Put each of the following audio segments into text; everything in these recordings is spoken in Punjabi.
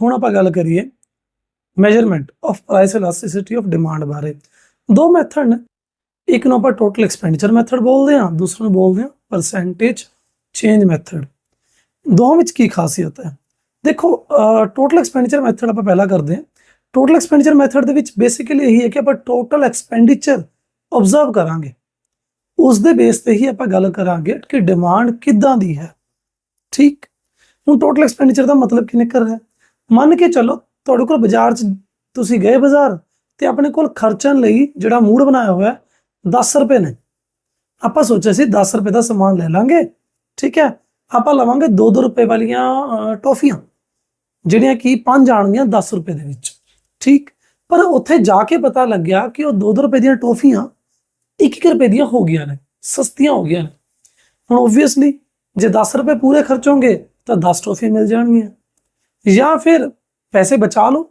ਹੁਣ ਆਪਾਂ ਗੱਲ ਕਰੀਏ measurement of price elasticity of demand ਬਾਰੇ। ਦੋ ਮੈਥਡ ਨੇ। ਇੱਕ ਨੂੰ ਆਪਾਂ ਟੋਟਲ ਐਕਸਪੈਂਡੀਚਰ ਮੈਥਡ ਬੋਲਦੇ ਹਾਂ, ਦੂਸਰੇ ਨੂੰ ਬੋਲਦੇ ਹਾਂ ਪਰਸੈਂਟੇਜ ਚੇਂਜ ਮੈਥਡ ਦੋਵਾਂ ਵਿੱਚ ਕੀ ਖਾਸੀਅਤ ਹੈ? ਦੇਖੋ ਟੋਟਲ ਐਕਸਪੈਂਡੀਚਰ ਮੈਥਡ ਆਪਾਂ ਪਹਿਲਾਂ ਕਰਦੇ ਹਾਂ। ਟੋਟਲ ਐਕਸਪੈਂਡੀਚਰ ਮੈਥਡ ਦੇ ਵਿੱਚ ਬੇਸਿਕਲੀ ਇਹੀ ਹੈ ਕਿ ਆਪਾਂ ਟੋਟਲ ਐਕਸਪੈਂਡੀਚਰ ਆਬਜ਼ਰਵ ਕਰਾਂਗੇ। ਉਸ ਦੇ ਬੇਸ ਤੇ ਹੀ ਆਪਾਂ ਗੱਲ ਕਰਾਂਗੇ ਕਿ ਡਿਮਾਂਡ ਕਿੱਦਾਂ ਦੀ ਹੈ। ਠੀਕ? ਹੁਣ ਟੋਟਲ ਐਕਸਪੈਂਡੀਚਰ ਦਾ ਮਤਲਬ ਕੀ ਨਿਕਲ ਰਿਹਾ ਮੰਨ ਕੇ ਚੱਲੋ ਤੁਹਾਡੇ ਕੋਲ ਬਾਜ਼ਾਰ 'ਚ ਤੁਸੀਂ ਗਏ ਬਾਜ਼ਾਰ ਤੇ ਆਪਣੇ ਕੋਲ ਖਰਚਣ ਲਈ ਜਿਹੜਾ ਮੂਡ ਬਣਾਇਆ ਹੋਇਆ ਹੈ 10 ਰੁਪਏ ਨੇ। ਆਪਾਂ ਸੋਚਿਆ ਸੀ 10 ਰੁਪਏ ਦਾ ਸਮਾਨ ਲੈ ਲਾਂਗੇ ਠੀਕ ਹੈ? ਆਪਾਂ ਲਵਾਂਗੇ 2-2 ਰੁਪਏ ਵਾਲੀਆਂ ਅਹ, ਟੌਫੀਆਂ ਜਿਹੜੀਆਂ ਕਿ ਪੰਜ ਆਣਗੀਆਂ 10 ਰੁਪਏ ਦੇ ਵਿੱਚ ਠੀਕ? ਪਰ ਉੱਥੇ ਜਾ ਕੇ ਪਤਾ ਲੱਗਿਆ ਕਿ ਉਹ 2-2 ਰੁਪਏ ਦੀਆਂ ਟੌਫੀਆਂ 1-1 ਰੁਪਏ ਦੀਆਂ ਹੋ ਗਈਆਂ ਨੇ ਸਸਤੀਆਂ ਹੋ ਗਈਆਂ ਨੇ। ਹੁਣ ਓਬਵੀਅਸਲੀ ਜੇ 10 ਰੁਪਏ ਪੂਰੇ ਖਰਚੋਗੇ ਤਾਂ 10 ਟੌਫੀਆਂ ਮਿਲ ਜਾਣਗੀਆਂ। ਜਾਂ ਫਿਰ ਪੈਸੇ ਬਚਾ ਲਓ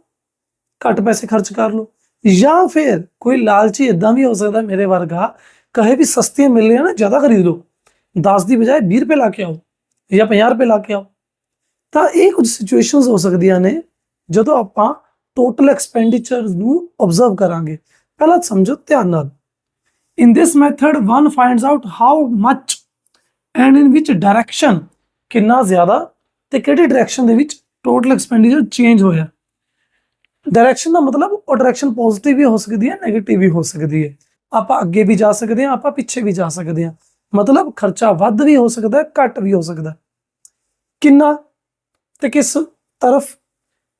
ਘੱਟ ਪੈਸੇ ਖਰਚ ਕਰ ਲਓ ਜਾਂ ਫਿਰ ਕੋਈ ਲਾਲਚੀ ਇਦਾਂ ਵੀ ਹੋ ਸਕਦਾ ਮੇਰੇ ਵਰਗਾ ਕਹੇ ਵੀ ਸਸਤੀਆਂ ਮਿਲ ਰਹੀਆਂ ਨਾ ਜ਼ਿਆਦਾ ਖਰੀਦ ਲਓ 10 ਦੀ ਬਜਾਏ 20 ਰੁਪਏ ਲਾ ਕੇ ਆਓ ਜਾਂ 50 ਰੁਪਏ ਲਾ ਕੇ ਆਓ ਤਾਂ ਇਹ ਕੁਝ ਸਿਚੁਏਸ਼ਨਸ ਹੋ ਸਕਦੀਆਂ ਨੇ ਜਦੋਂ ਆਪਾਂ ਟੋਟਲ ਐਕਸਪੈਂਡੀਚਰ ਨੂੰ ਆਬਜ਼ਰਵ ਕਰਾਂਗੇ ਪਹਿਲਾਂ ਸਮਝੋ ਧਿਆਨ ਨਾਲ ਇਨ this method, one finds out how much and in which direction ਕਿੰਨਾ ਜ਼ਿਆਦਾ ਤੇ ਕਿਹੜੀ ਡਾਇਰੈਕਸ਼ਨ ਦੇ ਵਿੱਚ ਟੋਟਲ ਐਕਸਪੈਂਡੀਚਰ ਚੇਂਜ ਹੋਇਆ। ਡਾਇਰੈਕਸ਼ਨ ਦਾ ਮਤਲਬ ਉਹ ਡਾਇਰੈਕਸ਼ਨ ਪੋਜ਼ਿਟਿਵ ਵੀ ਹੋ ਸਕਦੀ ਹੈ 네ਗੇਟਿਵ ਵੀ ਹੋ ਸਕਦੀ ਹੈ। ਆਪਾਂ ਅੱਗੇ ਵੀ ਜਾ ਸਕਦੇ ਹਾਂ, ਆਪਾਂ ਪਿੱਛੇ ਵੀ ਜਾ ਸਕਦੇ ਹਾਂ। ਮਤਲਬ ਖਰਚਾ ਵੱਧ ਵੀ ਹੋ ਸਕਦਾ ਹੈ ਘੱਟ ਵੀ ਹੋ ਸਕਦਾ। ਕਿੰਨਾ ਤੇ ਕਿਸ ਤਰਫ?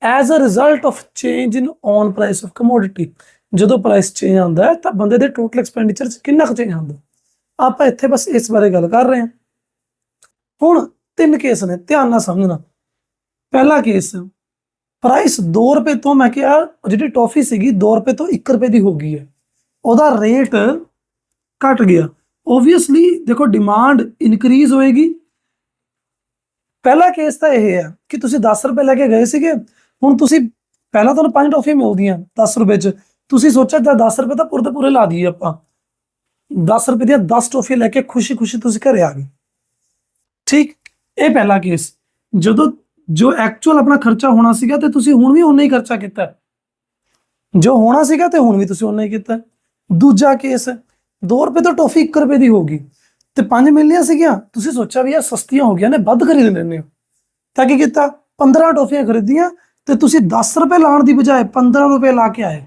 As a result of change in on price of commodity ਜਦੋਂ ਪ੍ਰਾਈਸ ਚੇਂਜ ਆਉਂਦਾ ਹੈ, ਤਾਂ ਬੰਦੇ ਦੇ ਟੋਟਲ ਐਕਸਪੈਂਡੀਚਰ 'ਚ ਕਿੰਨਾ ਕੁ ਚੇਂਜ ਆਉਂਦਾ। ਆਪਾਂ ਇੱਥੇ ਬਸ ਇਸ ਬਾਰੇ ਗੱਲ ਕਰ ਰਹੇ ਹਾਂ। ਹੁਣ ਤਿੰਨ ਕੇਸ ਨੇ, ਧਿਆਨ ਨਾਲ ਸਮਝਣਾ। ਪਹਿਲਾ ਕੇਸ ਪ੍ਰਾਈਸ 2 ਰੁਪਏ ਤੋਂ ਮੈਂ ਕਿਹਾ ਜਿਹੜੀ ਟੌਫੀ ਸੀਗੀ 2 ਰੁਪਏ ਤੋਂ 1 ਰੁਪਏ ਦੀ ਹੋ ਗਈ ਹੈ। ਉਹਦਾ ਰੇਟ ਘਟ ਗਿਆ। ਓਬਵੀਅਸਲੀ ਦੇਖੋ ਡਿਮਾਂਡ ਇਨਕਰੀਜ਼ ਹੋਏਗੀ। ਪਹਿਲਾ ਕੇਸ ਤਾਂ ਇਹ ਹੈ ਕਿ ਤੁਸੀਂ 10 ਰੁਪਏ ਲੈ ਕੇ ਗਏ ਸੀਗੇ। ਹੁਣ ਤੁਸੀਂ ਪਹਿਲਾਂ ਤੁਹਾਨੂੰ ਪੰਜ ਟੌਫੀਆਂ ਮਿਲਦੀਆਂ 10 ਰੁਪਏ ਚ। ਤੁਸੀਂ ਸੋਚਿਆ ਤਾਂ 10 ਰੁਪਏ ਤਾਂ ਪੂਰੇ ਦੇ ਪੂਰੇ ਲਾ ਦਈਏ ਆਪਾਂ। 10 ਰੁਪਏ ਦੀਆਂ 10 ਟੌਫੀਆਂ ਲੈ ਕੇ ਖੁਸ਼ੀ-ਖੁਸ਼ੀ ਤੁਸੀਂ ਘਰੇ ਆ ਗਏ। ਠੀਕ, ਇਹ ਪਹਿਲਾ ਕੇਸ ਜਦੋਂ ਜੋ ਐਕਚੁਅਲ ਆਪਣਾ ਖਰਚਾ ਹੋਣਾ ਸੀਗਾ ਤੇ ਤੁਸੀਂ ਹੁਣ ਵੀ ਉਨਾ ਹੀ ਖਰਚਾ ਕੀਤਾ। ਹੈ। ਜੋ ਹੋਣਾ ਸੀਗਾ ਤੇ ਹੁਣ ਵੀ ਤੁਸੀਂ ਉਨਾ ਹੀ ਕੀਤਾ। ਦੂਜਾ ਕੇਸ 2 ਰੁਪਏ ਤੋਂ ਟੌਫੀ 1 ਰੁਪਏ ਦੀ ਹੋਗੀ ਤੇ ਪੰਜ ਮਿਲਣੀਆਂ ਸੀਗੀਆਂ। ਤੁਸੀਂ ਸੋਚਿਆ ਵੀ ਇਹ ਸਸਤੀਆਂ ਹੋ ਗਈਆਂ ਨੇ, ਵੱਧ ਖਰੀਦ ਲੈਂਦੇ ਹੋ। ਤਾਂ ਕੀ ਕੀਤਾ? 15 ਟੌਫੀਆਂ ਖਰੀਦੀਆਂ ਤੇ ਤੁਸੀਂ 10 ਰੁਪਏ ਲਾਉਣ ਦੀ ਬਜਾਏ 15 ਰੁਪਏ ਲਾ ਕੇ ਆਏ।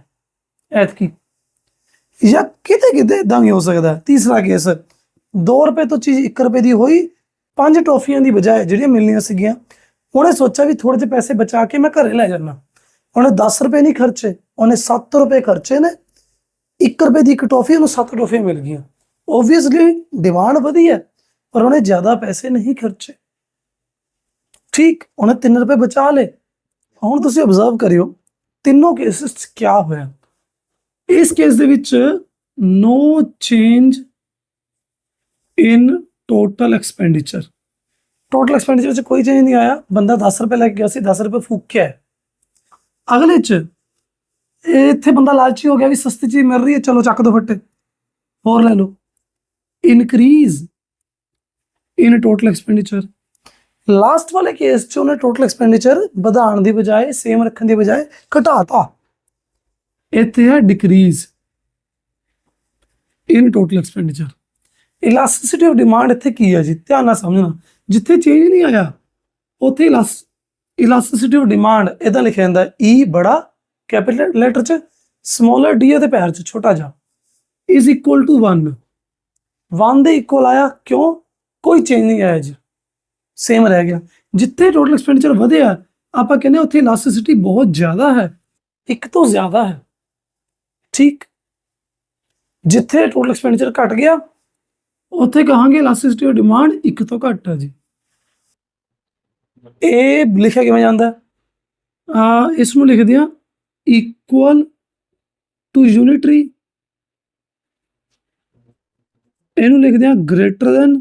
ਐਤਕੀ। ਜਾਂ ਕਿਤੇ ਕਿਤੇ ਇਦਾਂ ਵੀ ਹੋ ਸਕਦਾ। ਤੀਸਰਾ ਕੇਸ 2 ਰੁਪਏ ਤੋਂ ਚੀਜ਼ 1 ਰੁਪਏ ਦੀ ਹੋਈ, ਪੰਜ ਟੋਫੀਆਂ ਦੀ ਬਜਾਏ ਜਿਹੜੀਆਂ ਮਿਲਣੀਆਂ ਸੀਗੀਆਂ ਉਹਨੇ ਸੋਚਿਆ ਵੀ ਥੋੜੇ ਜਿਹੇ ਪੈਸੇ ਬਚਾ ਕੇ ਮੈਂ ਘਰੇ ਲੈ ਜਾਣਾ ਉਹਨੇ 10 ਰੁਪਏ ਨਹੀਂ ਖਰਚੇ, ਉਹਨੇ 7 ਰੁਪਏ ਖਰਚੇ ਨੇ। 1 ਰੁਪਏ ਦੀ ਇੱਕ ਟੌਫੀ, ਉਹਨੂੰ 7 ਟੌਫੀਆਂ ਮਿਲ ਗਈਆਂ। ਓਬਵੀਅਸਲੀ ਡਿਮਾਂਡ ਵਧੀ ਹੈ ਪਰ ਉਹਨੇ ਜ਼ਿਆਦਾ ਪੈਸੇ ਨਹੀਂ ਖਰਚੇ। ਠੀਕ, ਉਹਨੇ 3 ਰੁਪਏ ਬਚਾ ਲਏ। ਹੁਣ ਤੁਸੀਂ ਆਬਜ਼ਰਵ ਕਰਿਓ, ਤਿੰਨੋਂ ਕੇਸਿਸ 'ਚ ਕੀ ਹੋਇਆ? ਇਸ ਕੇਸ ਦੇ ਵਿੱਚ no change in total expenditure total expenditure 'ਚ ਕੋਈ ਚੇਂਜ ਨਹੀਂ ਆਇਆ। ਬੰਦਾ 10 ਰੁਪਏ ਲੈ ਕੇ ਗਿਆ ਸੀ 10 ਰੁਪਏ ਫੂਕਿਆ ਹੈ। ਅਗਲੇ 'ਚ ਇੱਥੇ ਬੰਦਾ ਲਾਲਚੀ ਹੋ ਗਿਆ ਵੀ ਸਸਤੀ ਚੀਜ਼ ਮਿਲ ਰਹੀ ਹੈ, ਚਲੋ ਚੱਕ ਦੋ ਫੱਟੇ। ਹੋਰ ਲੈ ਲਓ। Increase in total expenditure last ਵਾਲੇ ਕੇਸ 'ਚ ਉਹਨੇ ਟੋਟਲ ਐਕਸਪੈਂਡੀਚਰ ਵਧਾਉਣ ਦੀ ਬਜਾਏ ਸੇਮ ਰੱਖਣ ਦੀ ਬਜਾਏ ਘਟਾਤਾ। ਇੱਥੇ ਹੈ decrease in total expenditure elasticity of demand ਇੱਥੇ ਕੀ ਹੈ ਜੀ? ਧਿਆਨ ਨਾਲ ਸਮਝਣਾ। ਜਿੱਥੇ ਚੇਂਜ ਨਹੀਂ ਆਇਆ, ਉੱਥੇ ਇਲਾਸਟਿਸਿਟੀ ਆਫ ਡਿਮਾਂਡ ਇਹਦਾ ਲਿਖਿਆ ਜਾਂਦਾ E ਬੜਾ ਕੈਪੀਟਲ ਲੈਟਰ 'ਚ ਸਮਾਲਰ d ਦੇ ਪੈਰ 'ਚ, ਛੋਟਾ ਜਿਹਾ। ਇਜ਼ ਇਕੁਅਲ ਟੂ 1 1 ਦੇ ਇਕੁਅਲ ਆਇਆ, ਕਿਉਂ? ਕੋਈ ਚੇਂਜ ਨਹੀਂ ਆਇਆ ਜੀ। ਸੇਮ ਰਹਿ ਗਿਆ। ਜਿੱਥੇ ਟੋਟਲ ਐਕਸਪੈਂਡੀਚਰ ਵਧਿਆ, ਆਪਾਂ ਕਹਿੰਦੇ ਹਾਂ ਉੱਥੇ ਇਲਾਸਟਿਸਿਟੀ ਬਹੁਤ ਜ਼ਿਆਦਾ ਹੈ। ਇੱਕ ਤੋਂ ਜ਼ਿਆਦਾ ਹੈ। ਠੀਕ? ਜਿੱਥੇ ਟੋਟਲ ਐਕਸਪੈਂਡੀਚਰ ਘਟ ਗਿਆ ਉੱਥੇ ਕਹਾਂਗੇ ਇਲਾਸਟਿਸਿਟੀ ਆਫ ਡਿਮਾਂਡ ਇੱਕ ਤੋਂ ਘੱਟ ਹੈ ਜੀ। ਇਹ ਲਿਖਿਆ ਕਿਵੇਂ ਜਾਂਦਾ? ਆ ਇਸ ਨੂੰ ਲਿਖਦੇ ਆ ਇਕੁਅਲ ਟੂ ਯੂਨਿਟਰੀ ਇਹਨੂੰ ਲਿਖਦੇ ਆ ਗ੍ਰੇਟਰ ਦੈਨ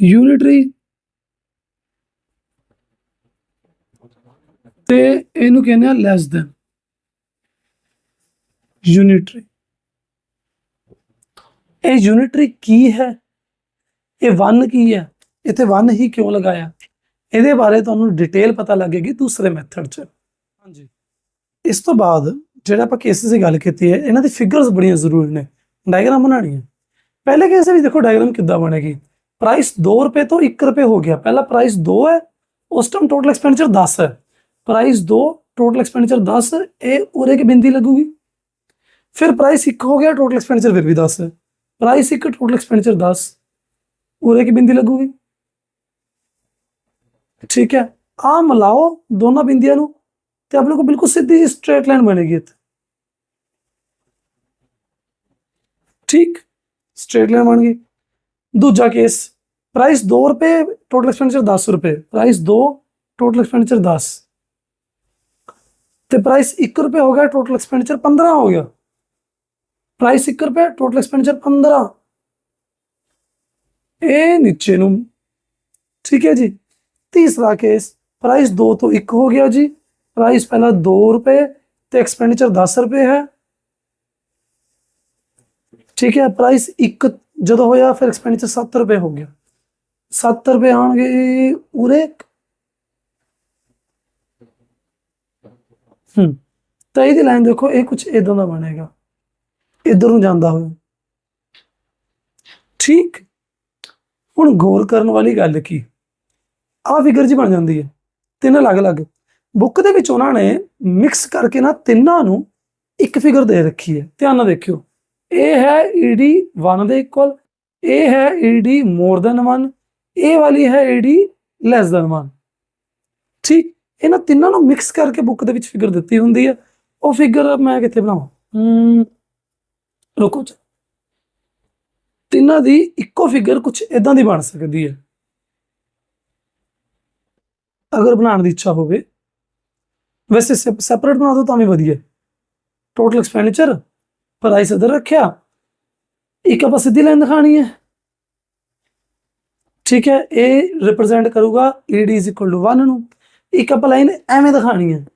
ਯੂਨਿਟਰੀ ਤੇ ਇਹਨੂੰ ਕਹਿੰਦੇ ਆ ਲੈਸ ਦੈਨ ਯੂਨਿਟਰੀ ਇਹ ਯੂਨਿਟਰੀ ਕੀ ਹੈ? ਇਹ 1 ਕੀ ਹੈ? ਇੱਥੇ 1 ਹੀ ਕਿਉਂ ਲਗਾਇਆ? ਇਹਦੇ ਬਾਰੇ ਤੁਹਾਨੂੰ ਡਿਟੇਲ ਪਤਾ ਲੱਗੇਗੀ ਦੂਸਰੇ ਮੈਥਡ 'ਚ। ਹਾਂਜੀ। ਇਸ ਤੋਂ ਬਾਅਦ ਜਿਹੜਾ ਆਪਾਂ ਕੇਸਿਸ ਦੀ ਗੱਲ ਕੀਤੀ ਹੈ ਇਹਨਾਂ ਦੀ ਫਿਗਰਸ ਬੜੀਆਂ ਜ਼ਰੂਰੀ ਨੇ। ਡਾਇਗਰਾਮ ਬਣਾਉਣੀ ਹੈ ਪਹਿਲੇ ਕੇਸ ਵਿੱਚ ਦੇਖੋ ਡਾਇਗਰਾਮ ਕਿੱਦਾਂ ਬਣੇਗੀ। ਪ੍ਰਾਈਸ 2 ਰੁਪਏ ਤੋਂ 1 ਰੁਪਏ ਹੋ ਗਿਆ। ਪਹਿਲਾ ਪ੍ਰਾਈਸ 2 ਹੈ ਉਸ ਟਾਈਮ ਟੋਟਲ ਐਕਸਪੈਂਡੀਚਰ 10 ਹੈ। ਪ੍ਰਾਈਸ 2 ਟੋਟਲ ਐਕਸਪੈਂਡੀਚਰ 10 ਇਹ ਉਰੇ ਕੀ ਬਿੰਦੀ ਲੱਗੂਗੀ। ਫਿਰ ਪ੍ਰਾਈਸ 1 ਹੋ ਗਿਆ ਟੋਟਲ ਐਕਸਪੈਂਡੀਚਰ ਫਿਰ ਵੀ 10 ਹੈ। ਪ੍ਰਾਈਸ ਇੱਕ ਟੋਟਲ ਐਕਸਪੈਂਡੀਚਰ 10 ਉਰੇ ਕੀ ਬਿੰਦੀ ਲੱਗੂਗੀ। ਠੀਕ ਹੈ। ਆ ਮਿਲਾਓ ਦੋਨਾਂ ਬਿੰਦੀਆਂ ਨੂੰ ਤੇ ਆਪਣੇ ਕੋਲ ਬਿਲਕੁਲ ਸਿੱਧੀ ਸਟ੍ਰੇਟ ਲਾਈਨ ਬਣੇਗੀ ਇੱਥੇ। ਠੀਕ। ਸਟ੍ਰੇਟ ਲਾਈਨ ਬਣ ਗਈ। ਦੂਜਾ ਕੇਸ ਪ੍ਰਾਈਸ 2 ਰੁਪਏ ਟੋਟਲ ਐਕਸਪੈਂਡੀਚਰ 10 ਰੁਪਏ। ਪ੍ਰਾਈਸ 2 ਟੋਟਲ ਐਕਸਪੈਂਡੀਚਰ 10 ਤੇ ਪ੍ਰਾਈਸ 1 ਰੁਪਏ ਹੋ ਗਿਆ ਟੋਟਲ ਐਕਸਪੈਂਡੀਚਰ 15 ਹੋ ਗਿਆ। ਪ੍ਰਾਈਸ 1 ਰੁਪਏ ਟੋਟਲ ਐਕਸਪੈਂਡੀਚਰ 15 ਇਹ ਨੀਚੇ ਨੂੰ, ਠੀਕ ਹੈ ਜੀ। ਤੀਸਰਾ ਕੇਸ ਪ੍ਰਾਈਸ 2 ਤੋਂ 1 ਹੋ ਗਿਆ ਜੀ। ਪ੍ਰਾਈਸ ਪਹਿਲਾਂ 2 ਰੁਪਏ ਤੇ ਐਕਸਪੈਂਡੀਚਰ 10 ਰੁਪਏ ਹੈ। ਠੀਕ ਹੈ ਪ੍ਰਾਈਸ 1 ਜਦੋਂ ਹੋਇਆ, ਫਿਰ ਐਕਸਪੈਂਡੀਚਰ 7 ਰੁਪਏ ਹੋ ਗਿਆ। 7 ਰੁਪਏ ਆਣਗੇ ਉਰੇ। ਹੂੰ, ਤਾਂ ਇਹਦੀ ਲਾਈਨ ਦੇਖੋ, ਇਹ ਕੁਝ ਇਦਾਂ ਦਾ ਬਣੇਗਾ। ਇਧਰ ਨੂੰ ਜਾਂਦਾ ਹੋਇਆ। ਠੀਕ। ਹੁਣ ਗੌਰ ਕਰਨ ਵਾਲੀ ਗੱਲ ਕੀ? ਆ ਫਿਗਰ ਜੀ ਬਣ ਜਾਂਦੀ ਹੈ। ਤਿੰਨ ਅਲੱਗ-ਅਲੱਗ। ਬੁੱਕ ਦੇ ਵਿੱਚ ਉਹਨਾਂ ਨੇ ਮਿਕਸ ਕਰਕੇ ਨਾ ਤਿੰਨਾਂ ਨੂੰ ਇੱਕ ਫਿਗਰ ਦੇ ਰੱਖੀ ਹੈ। ਧਿਆਨ ਨਾਲ ਦੇਖਿਓ। ਇਹ ਹੈ ਈਡੀ 1 ਦੇ ਇਕੁਅਲ ਇਹ ਹੈ ਈਡੀ ਮੋਰ ਦੈਨ 1 ਇਹ ਵਾਲੀ ਹੈ ਈਡੀ ਲੈਸ ਦੈਨ 1 ਠੀਕ। ਇਹਨਾਂ ਤਿੰਨਾਂ ਨੂੰ ਮਿਕਸ ਕਰਕੇ ਬੁੱਕ ਦੇ ਵਿੱਚ ਫਿਗਰ ਦਿੱਤੀ ਹੁੰਦੀ ਹੈ। ਉਹ ਫਿਗਰ ਮੈਂ ਕਿੱਥੇ ਬਣਾਵਾਂ? ਹਮ ਰੁਕੋ ਜੀ। ਤਿੰਨਾਂ ਦੀ ਇੱਕੋ ਫਿਗਰ ਕੁਝ ਇਦਾਂ ਦੀ ਬਣ ਸਕਦੀ ਹੈ। ਅਗਰ ਬਣਾਉਣ ਦੀ ਇੱਛਾ ਹੋਵੇ। ਵੈਸੇ ਸੈਪਰੇਟ ਬਣਾ ਦੋ ਤਾਂ ਵੀ ਵਧੀਆ। ਟੋਟਲ ਐਕਸਪੈਂਡੀਚਰ ਪ੍ਰਾਈਸ ਇਧਰ ਰੱਖਿਆ। ਇੱਕ ਆਪਾਂ ਸਿੱਧੀ ਲਾਈਨ ਦਿਖਾਣੀ ਹੈ। ਠੀਕ ਹੈ ਇਹ ਰਿਪਰੈਜ਼ੈਂਟ ਕਰੂਗਾ ED 1 ਨੂੰ। ਇੱਕ ਆਪਾਂ ਲਾਈਨ ਐਵੇਂ ਦਿਖਾਣੀ ਹੈ।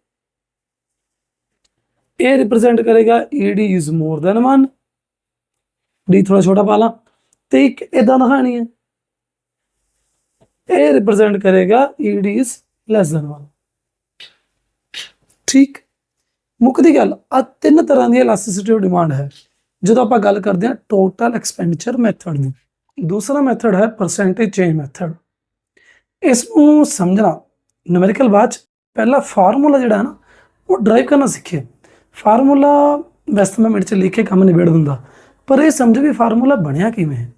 ਇਹ ਰਿਪਰੈਜ਼ੈਂਟ ਕਰੇਗਾ ED is more than 1 D ਥੋੜਾ ਛੋਟਾ ਪਾ ਲਾਂ ਤੇ ਇੱਕ ਇਦਾਂ ਦਿਖਾਣੀ ਹੈ। ਇਹ ਰਿਪਰੈਜ਼ੈਂਟ ਕਰੇਗਾ ED is less than 1 ਠੀਕ। ਮੁੱਕਦੀ ਗੱਲ ਆ ਤਿੰਨ ਤਰ੍ਹਾਂ ਦੀ ਇਲਾਸਟਿਸਿਟੀ ਆਫ ਡਿਮਾਂਡ ਹੈ। ਜਦੋਂ ਆਪਾਂ ਗੱਲ ਕਰਦੇ ਹਾਂ ਟੋਟਲ ਐਕਸਪੈਂਡੀਚਰ ਮੈਥਡ ਦੀ, ਦੂਸਰਾ ਮੈਥਡ ਹੈ ਪਰਸੈਂਟੇਜ ਚੇਂਜ ਮੈਥਡ ਇਸ ਨੂੰ ਸਮਝਣਾ ਨੂਮੈਰੀਕਲ ਬਾਅਦ 'ਚ ਪਹਿਲਾ ਫਾਰਮੂਲਾ ਜਿਹੜਾ ਹੈ ਨਾ, ਉਹ ਡਰਾਈਵ ਕਰਨਾ ਸਿੱਖੇ ਫਾਰਮੂਲਾ ਵੈਸੇ ਮੈਂ ਮਿੰਟ ਚ ਲਿਖ ਕੇ ਕੰਮ ਨਿਬੇੜ ਦਿੰਦਾ। ਪਰ ਇਹ ਸਮਝੋ ਵੀ ਫਾਰਮੂਲਾ ਬਣਿਆ ਕਿਵੇਂ ਹੈ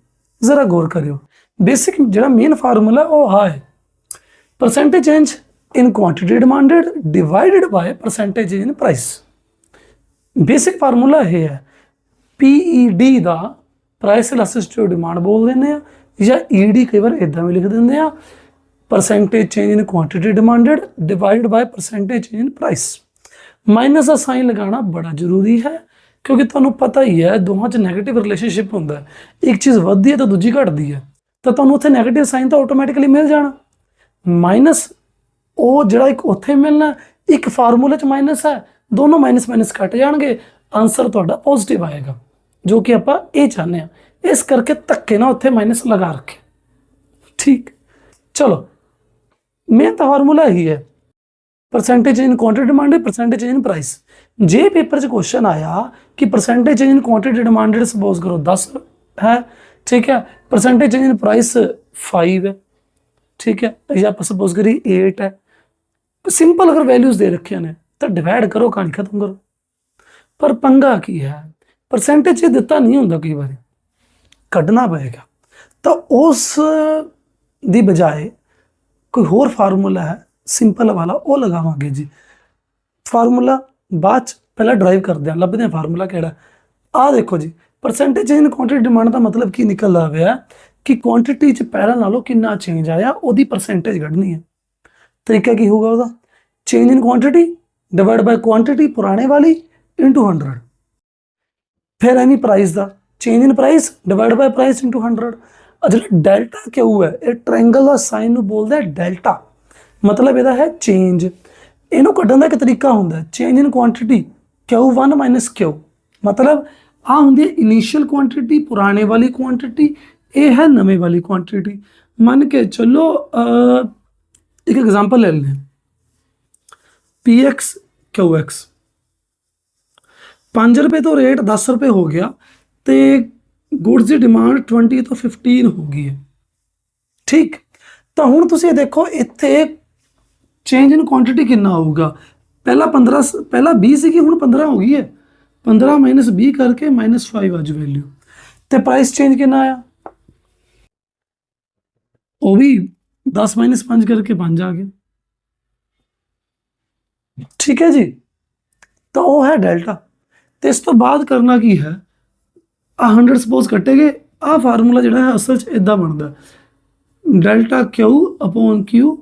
ਜ਼ਰਾ ਗੌਰ ਕਰਿਓ ਬੇਸਿਕ ਜਿਹੜਾ ਮੇਨ ਫਾਰਮੂਲਾ ਉਹ ਆ ਹੈ percentage change in quantity demanded divided by percentage in price basic formula ਇਹ ਹੈ ਪੀਈਡੀ ਦਾ ਪ੍ਰਾਈਸ ਇਲਾਸਟਿਸਿਟੀ ਡਿਮਾਂਡ ਬੋਲ ਦਿੰਦੇ ਆ ਜਾਂ ਈਡੀ ਕਈ ਵਾਰ ਇਦਾਂ ਵੀ ਲਿਖ ਦਿੰਦੇ ਆ percentage change in quantity demanded divided by percentage change in price minus the sign ਲਗਾਉਣਾ ਬੜਾ ਜ਼ਰੂਰੀ ਹੈ ਕਿਉਂਕਿ ਤੁਹਾਨੂੰ ਪਤਾ ਹੀ ਹੈ, ਦੋਹਾਂ 'ਚ 네ਗੇਟਿਵ ਰਿਲੇਸ਼ਨਸ਼ਿਪ ਹੁੰਦਾ ਇੱਕ ਚੀਜ਼ ਵੱਧਦੀ ਹੈ ਤਾਂ ਦੂਜੀ ਘਟਦੀ ਹੈ। ਤਾਂ ਤੁਹਾਨੂੰ ਉੱਥੇ 네ਗੇਟਿਵ ਸਾਈਨ ਤਾਂ ਆਟੋਮੈਟਿਕਲੀ ਮਿਲ ਜਾਣਾ। ਮਾਈਨਸ ਉਹ ਜਿਹੜਾ ਇੱਕ ਉੱਥੇ ਮਿਲਣਾ ਇੱਕ ਫਾਰਮੂਲੇ 'ਚ ਮਾਈਨਸ ਹੈ, ਦੋਨੋਂ ਮਾਈਨਸ ਮਾਈਨਸ ਕੱਟ ਜਾਣਗੇ। ਆਨਸਰ ਤੁਹਾਡਾ ਪੋਜ਼ਿਟਿਵ ਆਏਗਾ, ਜੋ ਕਿ ਆਪਾਂ ਇਹ ਚਾਹੁੰਦੇ ਆ ਇਸ ਕਰਕੇ ਧੱਕੇ ਨਾਲ ਉੱਥੇ ਮਾਈਨਸ ਲਗਾ ਰੱਖੇ ਠੀਕ। ਚਲੋ ਮੇਨ ਤਾਂ ਫਾਰਮੂਲਾ ਹੀ ਹੈ। Percentage in quantity demanded percentage in price ਜੇ ਪੇਪਰ 'ਚ ਕੁਐਸਚਨ ਆਇਆ ਕਿ percentage in quantity demanded suppose ਕਰੋ 10 ਹੈ, ਠੀਕ ਹੈ ਪਰਸੈਂਟੇਜ ਇਨ ਪ੍ਰਾਈਸ 5 ਹੈ, ਠੀਕ ਹੈ ਜਾਂ ਆਪਾਂ ਸਪੋਜ਼ ਕਰੀ 8 ਹੈ। ਸਿੰਪਲ ਅਗਰ ਵੈਲਿਊਜ਼ ਦੇ ਰੱਖੀਆਂ ਨੇ, ਤਾਂ ਡਿਵਾਈਡ ਕਰੋ, ਕਹਾਣੀ ਖਤਮ ਕਰੋ। ਪਰ ਪੰਗਾ ਕੀ ਹੈ? ਪਰਸੈਂਟੇਜ ਇਹ ਦਿੱਤਾ ਨਹੀਂ ਹੁੰਦਾ ਕਈ ਵਾਰੀ, ਕੱਢਣਾ ਪਏਗਾ। ਤਾਂ ਉਸ ਦੀ ਬਜਾਏ ਕੋਈ ਹੋਰ ਫਾਰਮੂਲਾ ਹੈ ਸਿੰਪਲ ਵਾਲਾ ਉਹ ਲਗਾਵਾਂਗੇ ਜੀ। ਫਾਰਮੂਲਾ ਬਾਅਦ ਚ ਪਹਿਲਾਂ ਡਰਾਈਵ ਕਰਦੇ ਹਾਂ, ਲੱਭਦੇ ਹਾਂ ਫਾਰਮੂਲਾ ਕਿਹੜਾ। ਆਹ ਦੇਖੋ ਜੀ ਪਰਸੈਂਟੇਜ ਇਨ ਕੁਆਂਟੀਟੀ ਡਿਮਾਂਡ ਦਾ ਮਤਲਬ ਕੀ ਨਿਕਲਦਾ ਹੋਇਆ ਕਿ ਕੁਆਂਟੀਟੀ ਚ ਪਹਿਲਾਂ ਨਾਲੋਂ ਕਿੰਨਾ ਚੇਂਜ ਆਇਆ, ਉਹਦੀ ਪਰਸੈਂਟੇਜ ਕੱਢਣੀ ਹੈ। ਤਰੀਕਾ ਕੀ ਹੋਊਗਾ ਉਹਦਾ? Change in quantity divide by quantity ਪੁਰਾਣੇ ਵਾਲੀ ਇਨਟੂ 100 ਫਿਰ ਐਵੇਂ price the. Change in price divide by price into 100 uh delta ਕਿਉਂ ਹੈ, ਇਹ ਟ੍ਰਾਇੰਗਲ ਦਾ ਸਾਈਨ ਨੂੰ ਬੋਲਦਾ ਹੈ ਡੈਲਟਾ ਮਤਲਬ ਇਹਦਾ ਹੈ ਚੇਂਜ ਇਹਨੂੰ ਕੱਢਣ ਦਾ ਇੱਕ ਤਰੀਕਾ ਹੁੰਦਾ change in quantity Q1 Q ਮਤਲਬ ਆ ਹੁੰਦੀ ਹੈ ਇਨੀਸ਼ੀਅਲ ਕੁਆਂਟੀਟੀ ਪੁਰਾਣੇ ਵਾਲੀ ਕੁਆਂਟੀਟੀ ਇਹ ਹੈ ਨਵੇਂ ਵਾਲੀ ਕੁਆਂਟੀਟੀ ਮੰਨ ਕੇ ਚੱਲੋ ਇੱਕ ਐਗਜ਼ਾਮਪਲ ਲੈ ਲੈਂਦੇ ਹਾਂ। px qx 5 ਰੁਪਏ ਤੋਂ ਰੇਟ 10 ਰੁਪਏ ਹੋ ਗਿਆ ਤੇ ਗੁੱਡਸ ਦੀ ਡਿਮਾਂਡ 20 ਤੋਂ 15 ਹੋ ਗਈ ਹੈ। ਠੀਕ? ਤਾਂ ਹੁਣ ਤੁਸੀਂ ਇਹ ਦੇਖੋ, ਇੱਥੇ ਚੇਂਜ ਇਨ ਕੁਆਂਟੀਟੀ ਕਿੰਨਾ ਆਊਗਾ ਪਹਿਲਾਂ 15 ਸ- ਪਹਿਲਾਂ 20 ਸੀਗੀ, ਹੁਣ 15 ਹੋ ਗਈ ਹੈ। 15 20 ਕਰਕੇ -5 ਅੱਜ ਵੈਲਿਊ ਤੇ ਪ੍ਰਾਈਸ ਚੇਂਜ ਕਿੰਨਾ ਆਇਆ? ਉਹ ਵੀ 10 5 ਕਰਕੇ 5 ਆ ਗਿਆ। ਠੀਕ ਹੈ ਜੀ? ਤਾਂ ਉਹ ਹੈ ਡੈਲਟਾ। ਤੇ ਇਸ ਤੋਂ ਬਾਅਦ ਕਰਨਾ ਕੀ ਹੈ? ਆ 100 ਸਪੋਜ਼ ਕੱਟੇਗੇ ਆ ਫਾਰਮੂਲਾ ਜਿਹੜਾ ਹੈ ਅਸਲ 'ਚ ਇਦਾਂ ਬਣਦਾ। ਡੈਲਟਾ Q ਅਪੋਨ Q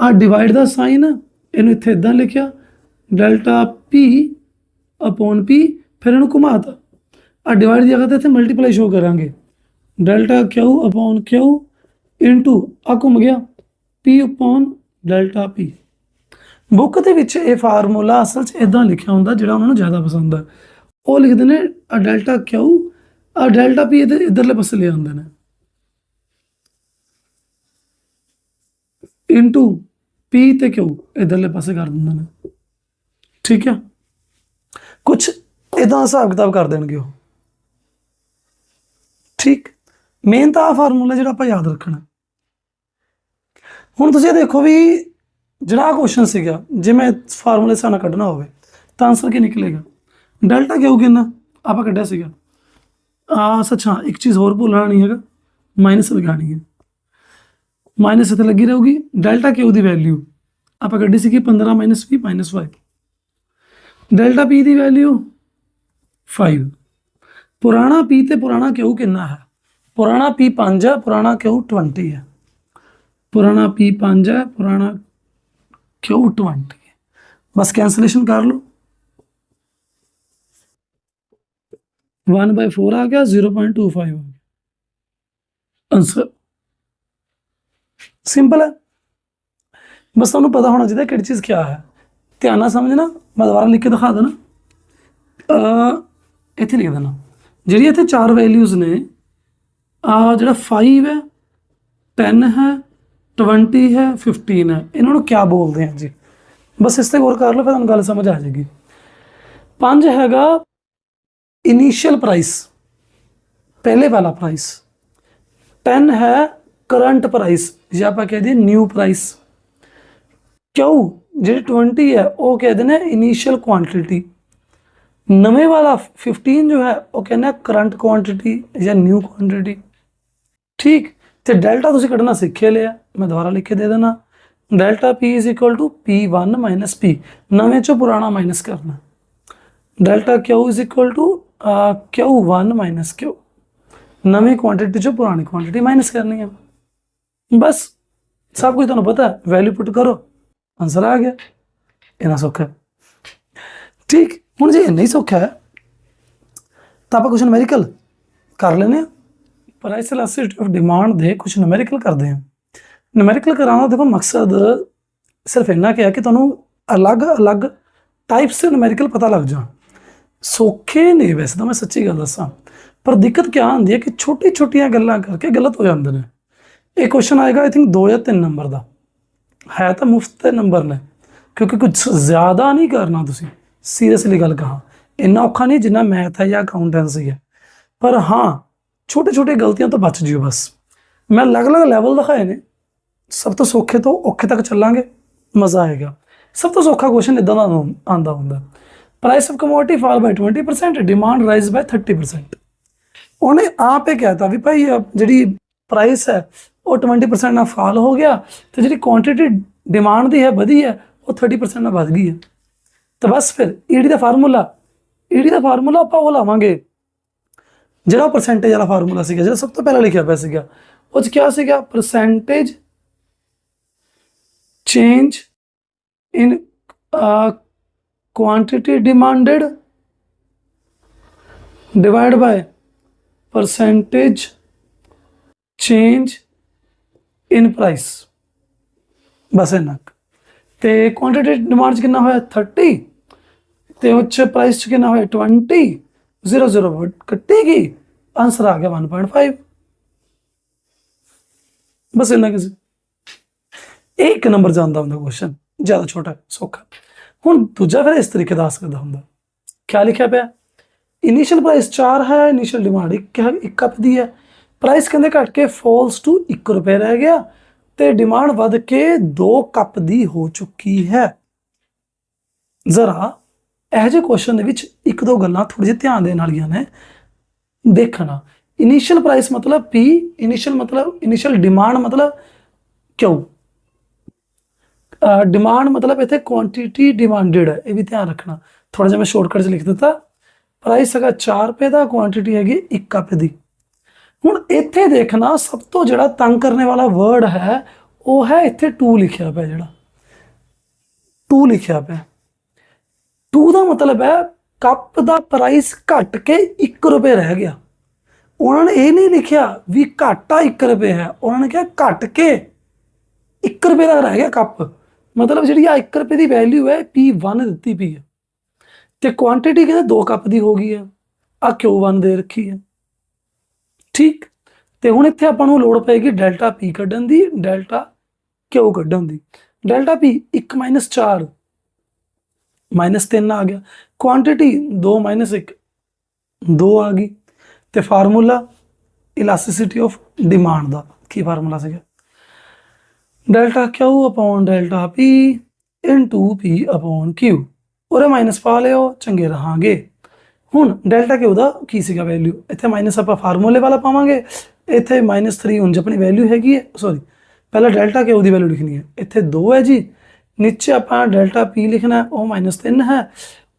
ਆ ਡਿਵਾਈਡ ਦਾ ਸਾਈਨ ਇਹਨੂੰ ਇੱਥੇ ਇਦਾਂ ਲਿਖਿਆ ਡੈਲਟਾ P ਅਪੋਨ P, ਫਿਰ ਇਹਨੂੰ ਘੁਮਾਤਾ। ਆ ਡਿਵਾਈਡ ਦੀ ਜਗ੍ਹਾ ਤੇ ਇੱਥੇ ਮਲਟੀਪਲਾਈ ਸ਼ੋ ਕਰਾਂਗੇ। Delta Q upon Q into ਆ ਘੁੰਮ ਗਿਆ। P upon delta P book ਦੇ ਵਿੱਚ ਇਹ ਫਾਰਮੂਲਾ ਅਸਲ 'ਚ ਇਦਾਂ ਲਿਖਿਆ ਹੁੰਦਾ, ਜਿਹੜਾ ਉਹਨਾਂ ਨੂੰ ਜ਼ਿਆਦਾ ਪਸੰਦ ਹੈ ਉਹ ਲਿਖਦੇ ਨੇ, ਆ ਡੈਲਟਾ Q, ਆ ਡੈਲਟਾ P ਇਹਦੇ ਇਧਰਲੇ ਪਾਸੇ ਲੈ ਆਉਂਦੇ ਨੇ। ਇਨਟੂ P ਤੇ Q ਇਧਰਲੇ ਪਾਸੇ ਕਰ ਦਿੰਦੇ ਨੇ। ਠੀਕ ਹੈ ਕੁਝ ਇਦਾਂ ਹਿਸਾਬ ਕਿਤਾਬ ਕਰ ਦੇਣਗੇ ਉਹ। ਠੀਕ? ਮੇਨ ਤਾਂ ਆ ਫਾਰਮੂਲਾ ਜਿਹੜਾ ਆਪਾਂ ਯਾਦ ਰੱਖਣਾ। ਹੁਣ ਤੁਸੀਂ ਇਹ ਦੇਖੋ ਵੀ ਜਿਹੜਾ ਕੁਐਸਚਨ ਸੀਗਾ, ਜੇ ਮੈਂ ਫਾਰਮੂਲੇ ਸਾਨਾ ਕੱਢਣਾ ਹੋਵੇ, ਤਾਂ ਆਨਸਰ ਕੀ ਨਿਕਲੇਗਾ? ਡੈਲਟਾ ਕਿਉਂ ਕਿੰਨਾ ਆਪਾਂ ਕੱਢਿਆ ਸੀਗਾ। ਆ ਸੱਚਾ ਇੱਕ ਚੀਜ਼ ਹੋਰ ਭੁੱਲਣਾ ਨਹੀਂ ਹੈਗਾ ਮਾਈਨਸ ਲਗਾਣੀ ਹੈ। ਮਾਈਨਸ ਇੱਥੇ ਲੱਗੀ ਰਹੂਗੀ ਡੈਲਟਾ ਕਿਉਂ ਦੀ ਵੈਲਿਊ ਆਪਾਂ ਕੱਢੀ ਸੀਗੀ 15 20 5 ਡੈਲਟਾ ਪੀ ਦੀ ਵੈਲਿਊ 5 ਪੁਰਾਣਾ ਪੀ ਤੇ ਪੁਰਾਣਾ ਕਿਉਂ ਕਿੰਨਾ ਹੈ ਪੁਰਾਣਾ ਪੀ 5 ਹੈ ਪੁਰਾਣਾ ਕਿਉਂ 20 ਹੈ ਪੁਰਾਣਾ ਪੀ 5 ਹੈ ਪੁਰਾਣਾ ਕਿਉਂ 20 ਹੈ ਬਸ ਕੈਂਸਲੇਸ਼ਨ ਕਰ ਲਓ 1 by 4 ਆ ਗਿਆ 0.25 ਆ ਗਿਆ ਆਨਸਰ ਸਿੰਪਲ ਹੈ। ਬਸ ਤੁਹਾਨੂੰ ਪਤਾ ਹੋਣਾ ਚਾਹੀਦਾ ਕਿਹੜੀ ਚੀਜ਼ ਕਿਆ ਹੈ। ਧਿਆਨ ਨਾਲ ਸਮਝਣਾ, ਮੈਂ ਦੁਬਾਰਾ ਲਿਖ ਕੇ ਦਿਖਾ ਦੇਣਾ। ਅ ਇੱਥੇ ਲਿਖ ਦੇਣਾ। ਜਿਹੜੀ ਇੱਥੇ ਚਾਰ ਵੈਲਿਊਜ਼ ਨੇ, ਆ ਜਿਹੜਾ 5 ਹੈ 10 ਹੈ 20 ਹੈ 15 ਹੈ, ਇਹਨਾਂ ਨੂੰ ਕਿਆ ਬੋਲਦੇ ਆ ਜੀ? ਬਸ ਇਸ ਤੇ ਗੌਰ ਕਰ ਲਓ, ਫਿਰ ਤੁਹਾਨੂੰ ਗੱਲ ਸਮਝ ਆ ਜਾਏਗੀ। ਪੰਜ ਹੈਗਾ ਇਨੀਸ਼ੀਅਲ ਪ੍ਰਾਈਸ ਪਹਿਲੇ ਵਾਲਾ ਪ੍ਰਾਈਸ 10 ਹੈ ਕਰੰਟ ਪ੍ਰਾਈਸ ਜਾਂ ਆਪਾਂ ਕਹਿ ਦਈਏ ਨਿਊ ਪ੍ਰਾਈਸ ਕਿਉਂ? ਜਿਹੜੀ 20 ਹੈ, ਉਹ ਕਹਿੰਦੇ ਨੇ ਇਨੀਸ਼ੀਅਲ ਕੁਆਂਟੀਟੀ ਨਵੇਂ ਵਾਲਾ 15 ਜੋ ਹੈ, ਉਹ ਕਹਿੰਦਾ ਕਰੰਟ ਕੁਆਂਟੀਟੀ ਜਾਂ ਨਿਊ ਕੁਆਂਟੀਟੀ ਠੀਕ? ਤੇ ਡੈਲਟਾ ਤੁਸੀਂ ਕੱਢਣਾ ਸਿੱਖ ਲਿਆ, ਮੈਂ ਦੁਬਾਰਾ ਲਿਖ ਕੇ ਦੇ ਦੇਣਾ ਡੈਲਟਾ p p1 p ਨਵੇਂ ਚੋਂ ਪੁਰਾਣਾ ਮਾਈਨਸ ਕਰਨਾ। ਡੈਲਟਾ q q1 q ਨਵੀਂ ਕੁਆਂਟੀਟੀ ਚੋਂ ਪੁਰਾਣੀ ਕੁਆਂਟੀਟੀ ਮਾਈਨਸ ਕਰਨੀ ਹੈ ਬਸ, ਸਭ ਕੁਝ ਤੁਹਾਨੂੰ ਪਤਾ ਵੈਲਿਊ ਪੁੱਟ ਕਰੋ। ਆਨਸਰ ਆ ਗਿਆ। ਇਹਨਾਂ ਸੌਖਾ। ਠੀਕ, ਹੁਣ ਜੇ ਨਹੀਂ ਸੌਖਾ ਹੈ, ਤਾਂ ਆਪਾਂ ਕੁਝ ਨੂਮੈਰੀਕਲ ਕਰ ਲੈਨੇ ਆ ਪ੍ਰਾਈਸ ਇਲਾਸਟਿਸਿਟੀ ਆਫ ਡਿਮਾਂਡ ਦੇ ਕੁਝ ਨੂਮੈਰੀਕਲ ਕਰਦੇ ਹਾਂ। ਨੂਮੈਰੀਕਲ ਕਰਾਉਣ ਦਾ ਦੇਖੋ ਮਕਸਦ ਸਿਰਫ ਇੰਨਾ ਕਿ ਹੈ ਕਿ ਤੁਹਾਨੂੰ ਅਲੱਗ-ਅਲੱਗ ਟਾਈਪਸ ਦੇ ਨੂਮੈਰੀਕਲ ਪਤਾ ਲੱਗ ਜਾਣ। ਸੌਖੇ ਨੇ ਵੈਸੇ ਤਾਂ ਮੈਂ ਸੱਚੀ ਗੱਲ ਦੱਸਾਂ। ਪਰ ਦਿੱਕਤ ਕੀ ਆਉਂਦੀ ਹੈ ਕਿ ਛੋਟੀ-ਛੋਟੀਆਂ ਗੱਲਾਂ ਕਰਕੇ ਗਲਤ ਹੋ ਜਾਂਦੇ ਨੇ। ਇਹ ਕੁਐਸਚਨ ਆਏਗਾ ਆਈ ਥਿੰਕ 2 ਜਾਂ 3 ਨੰਬਰ ਦਾ। ਹੈ ਤਾਂ ਮੁਫਤ ਦੇ ਨੰਬਰ ਨੇ, ਕਿਉਂਕਿ ਕੁਝ ਜ਼ਿਆਦਾ ਨਹੀਂ ਕਰਨਾ ਤੁਸੀਂ। ਸੀਰੀਅਸਲੀ ਗੱਲ ਕਹਾਂ, ਇੰਨਾ ਔਖਾ ਨਹੀਂ ਜਿੰਨਾ ਮੈਥ ਹੈ ਜਾਂ ਅਕਾਊਂਟੈਂਸੀ ਹੈ। ਪਰ ਹਾਂ ਛੋਟੇ ਛੋਟੇ ਗਲਤੀਆਂ ਤੋਂ ਬਚ ਜਿਓ ਬਸ। ਮੈਂ ਅਲੱਗ-ਅਲੱਗ ਲੈਵਲ ਦਿਖਾਏ ਨੇ। ਸਭ ਤੋਂ ਸੌਖੇ ਤੋਂ ਔਖੇ ਤੱਕ ਚੱਲਾਂਗੇ, ਮਜ਼ਾ ਆਏਗਾ। ਸਭ ਤੋਂ ਸੌਖਾ ਕੁਐਸਚਨ ਇਦਾਂ ਦਾ ਆਂਦਾ ਹੁੰਦਾ। Price of commodity fall by 20% demand rise by 30% ਉਹਨੇ ਆਪ ਇਹ ਕਹਿਤਾ ਵੀ ਭਾਈ ਜਿਹੜੀ ਪ੍ਰਾਈਸ ਹੈ ਉਹ 20% ਨਾਲ ਫਾਲ ਹੋ ਗਿਆ ਤੇ ਜਿਹੜੀ ਕੁਆਂਟੀਟੀ ਡਿਮਾਂਡ ਦੀ ਹੈ ਵਧੀ ਹੈ, ਉਹ 30% ਨਾਲ ਵਧ ਗਈ ਹੈ। ਤਾਂ ਬਸ ਫਿਰ ਈਡੀ ਦਾ ਫਾਰਮੂਲਾ ਈਡੀ ਦਾ ਫਾਰਮੂਲਾ ਆਪਾਂ ਉਹ ਲਾਵਾਂਗੇ। ਜਿਹੜਾ ਪਰਸੈਂਟੇਜ ਵਾਲਾ ਫਾਰਮੂਲਾ ਸੀਗਾ, ਜਿਹੜਾ ਸਭ ਤੋਂ ਪਹਿਲਾਂ ਲਿਖਿਆ ਪਿਆ ਸੀਗਾ, ਉਹ ਚ ਕੀ ਸੀਗਾ? Percentage change in quantity demanded divided by percentage change in price. ਬਸ ਇੰਨਾ ਤੇ ਕੁਆਂਟੀਟੀ ਡਿਮਾਂਡ ਚ ਕਿੰਨਾ ਹੋਇਆ? 30 ਤੇ ਉੱਚ ਪ੍ਰਾਈਸ ਚ ਕਿੰਨਾ ਹੋਇਆ? 20 0 0 ਕੱਟੇਗੀ। ਆਨਸਰ ਆ ਗਿਆ 1.5 ਬਸ ਇੰਨਾ ਕਿਸੇ ਇੱਕ ਨੰਬਰ ਜਾਂਦਾ ਹੁੰਦਾ ਕੁਐਸਚਨ ਜ਼ਿਆਦਾ ਛੋਟਾ, ਸੌਖਾ। ਹੁਣ ਦੂਜਾ ਫਿਰ ਇਸ ਤਰੀਕੇ ਦਾ ਆ ਸਕਦਾ ਹੁੰਦਾ। ਕੀ ਲਿਖਿਆ ਪਿਆ? ਇਨੀਸ਼ੀਅਲ ਪ੍ਰਾਈਸ 4 ਹੈ ਇਨੀਸ਼ੀਅਲ ਡਿਮਾਂਡ 1 ਹੈ 1 ਕੱਪ ਦੀ ਹੈ। ਪ੍ਰਾਈਸ ਕਹਿੰਦੇ ਘਟ ਕੇ ਫਾਲਸ ਟੂ 1 ਰੁਪਏ ਰਹਿ ਗਿਆ ਤੇ ਡਿਮਾਂਡ ਵੱਧ ਕੇ 2 ਕੱਪ ਦੀ ਹੋ ਚੁੱਕੀ ਹੈ। ਜ਼ਰਾ ਇਹ ਜਿਹੇ ਕੁਐਸਚਨ ਦੇ ਵਿੱਚ ਇੱਕ ਦੋ ਗੱਲਾਂ ਥੋੜੀ ਜਿਹੀ ਧਿਆਨ ਦੇਣ ਵਾਲੀਆਂ ਨੇ। ਦੇਖਣਾ ਇਨੀਸ਼ੀਅਲ ਪ੍ਰਾਈਸ ਮਤਲਬ P ਇਨੀਸ਼ੀਅਲ ਮਤਲਬ ਇਨੀਸ਼ੀਅਲ ਡਿਮਾਂਡ ਮਤਲਬ ਕਿਉਂ? ਡਿਮਾਂਡ ਮਤਲਬ ਇੱਥੇ ਕੁਆਂਟੀਟੀ ਡਿਮਾਂਡਡ ਹੈ, ਇਹ ਵੀ ਧਿਆਨ ਰੱਖਣਾ। ਥੋੜਾ ਜਿਹਾ ਮੈਂ ਸ਼ਾਰਟਕਟ 'ਚ ਲਿਖ ਦਿੱਤਾ। ਪ੍ਰਾਈਸ ਹੈਗਾ 4 ਰੁਪਏ ਦਾ ਕੁਆਂਟੀਟੀ ਹੈਗੀ 1 ਕੱਪ ਦੀ। ਹੁਣ ਇੱਥੇ ਦੇਖਣਾ ਸਭ ਤੋਂ ਜਿਹੜਾ ਤੰਗ ਕਰਨੇ ਵਾਲਾ ਵਰਡ ਹੈ, ਉਹ ਹੈ ਇੱਥੇ ਟੂ ਲਿਖਿਆ ਪਿਆ ਜਿਹੜਾ। ਟੂ ਲਿਖਿਆ ਪਿਆ। ਟੂ ਦਾ ਮਤਲਬ ਹੈ ਕੱਪ ਦਾ ਪ੍ਰਾਈਸ ਘਟ ਕੇ 1 ਰੁਪਏ ਰਹਿ ਗਿਆ। ਉਹਨਾਂ ਨੇ ਇਹ ਨਹੀਂ ਲਿਖਿਆ ਵੀ ਘਾਟਾ 1 ਰੁਪਏ ਹੈ। ਉਹਨਾਂ ਨੇ ਕਿਹਾ ਘਟ ਕੇ 1 ਰੁਪਏ ਦਾ ਰਹਿ ਗਿਆ ਕੱਪ। ਮਤਲਬ ਜਿਹੜੀ ਆ 1 ਰੁਪਏ ਦੀ ਵੈਲਿਊ ਹੈ P1 ਦਿੱਤੀ ਪਈ ਹੈ। ਤੇ ਕੁਆਂਟੀਟੀ ਕਹਿੰਦੇ? 2 ਕੱਪ ਦੀ ਹੋ ਗਈ ਹੈ। ਆ Q1 ਦੇ ਰੱਖੀ ਹੈ? ਠੀਕ? ਤੇ ਹੁਣ ਇੱਥੇ ਆਪਾਂ ਨੂੰ ਲੋੜ ਪਏਗੀ ਡੈਲਟਾ ਪੀ ਕੱਢਣ ਦੀ, ਡੈਲਟਾ ਕਿਉ ਕੱਢਣ ਦੀ। ਡੈਲਟਾ P 1 4 ਮਾਈਨਸ 3 ਆ ਗਿਆ। ਕੁਆਂਟੀਟੀ 2 1 2 ਆ ਗਈ। ਤੇ ਫਾਰਮੂਲਾ ਇਲਾਸਟਿਸਿਟੀ ਆਫ ਡਿਮਾਂਡ ਦਾ, ਕੀ ਫਾਰਮੂਲਾ ਸੀਗਾ? Delta Q upon delta P into P upon Q ਉਹਰੇ ਮਾਈਨਸ ਪਾ ਲਿਓ, ਚੰਗੇ ਰਹਾਂਗੇ। ਹੁਣ ਡੈਲਟਾ Q ਦਾ ਕੀ ਸੀਗਾ ਵੈਲਿਊ ਇੱਥੇ ਮਾਈਨਸ ਆਪਾਂ ਫਾਰਮੂਲੇ ਵਾਲਾ ਪਾਵਾਂਗੇ। ਇੱਥੇ -3 ਉਂਝ ਆਪਣੀ ਵੈਲਿਊ ਹੈਗੀ ਹੈ। ਸੌਰੀ ਪਹਿਲਾਂ ਡੈਲਟਾ Q ਦੀ ਵੈਲਿਊ ਲਿਖਣੀ ਹੈ। ਇੱਥੇ 2 ਹੈ ਜੀ। ਨੀਚੇ ਆਪਾਂ ਡੈਲਟਾ ਪੀ ਲਿਖਣਾ ਹੈ, ਉਹ -3 ਹੈ।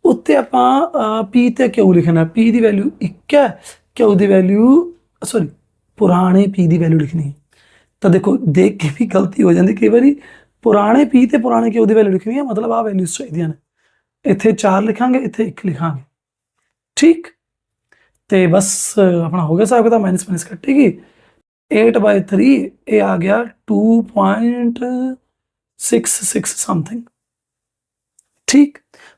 ਉੱਤੇ ਆਪਾਂ ਪੀ P ਤੇ Q ਲਿਖਣਾ ਪੀ ਦੀ ਵੈਲਿਊ 1 ਹੈ। Q ਦੀ ਵੈਲਿਊ ਸੌਰੀ ਪੁਰਾਣੇ ਪੀ ਦੀ ਵੈਲਿਊ ਲਿਖਣੀ ਹੈ। ਤਾਂ ਦੇਖੋ ਦੇਖ ਕੇ ਵੀ ਗਲਤੀ ਹੋ ਜਾਂਦੀ ਕਈ ਵਾਰੀ। ਪੁਰਾਣੇ ਪੀ ਤੇ ਪੁਰਾਣੇ Q ਦੀ ਵੈਲਿਊ ਲਿਖਣੀ ਹੈ ਮਤਲਬ ਆ ਵੈਲਿਊਜ਼ ਚਾਹੀਦੀਆਂ ਨੇ। ਇੱਥੇ 4 ਲਿਖਾਂਗੇ ਇੱਥੇ 1 ਲਿਖਾਂਗੇ। ਠੀਕ। ਤੇ ਬਸ ਆਪਣਾ ਹੋ ਗਿਆ ਸਾਹਿਬ ਕਿਤਾਬ ਮਾਈਨਸ ਮਾਈਨਸ ਕੱਟੇਗੀ 8 ਬਾਈ 3 ਇਹ ਆ ਗਿਆ 2.66 ਸਮਥਿੰਗ ਠੀਕ।